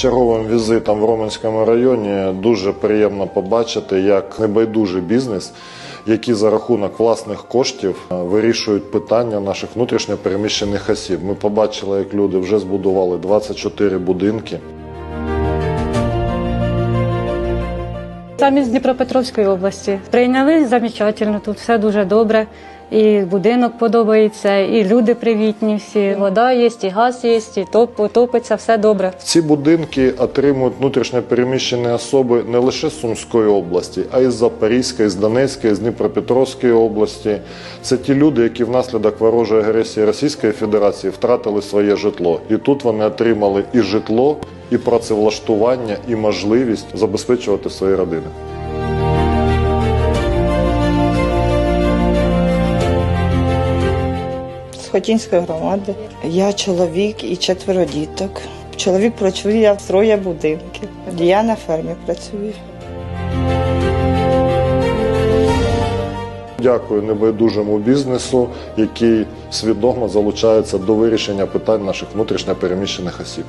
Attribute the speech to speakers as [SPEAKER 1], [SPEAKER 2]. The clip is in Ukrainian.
[SPEAKER 1] черговим візитом в Роменському районі дуже приємно побачити, як небайдужий бізнес, які за рахунок власних коштів е, вирішують питання наших внутрішньо переміщених осіб. Ми побачили, як люди вже збудували 24 будинки.
[SPEAKER 2] Самі з Дніпропетровської області. Прийняли замечательно, тут все дуже добре. І будинок подобається, і люди привітні всі. Вода є, і газ є, і топ, топиться, все добре.
[SPEAKER 1] Ці будинки отримують внутрішньо переміщені особи не лише з Сумської області, а й з Запорізької, з Донецької, з Дніпропетровської області. Це ті люди, які внаслідок ворожої агресії Російської Федерації втратили своє житло. І тут вони отримали і житло, і працевлаштування, і можливість забезпечувати свої родини.
[SPEAKER 3] Хотінської громади. Я чоловік і четверо діток. Чоловік працює в троє будинків. Я на фермі працюю.
[SPEAKER 1] Дякую небайдужому бізнесу, який свідомо залучається до вирішення питань наших внутрішньо переміщених осіб.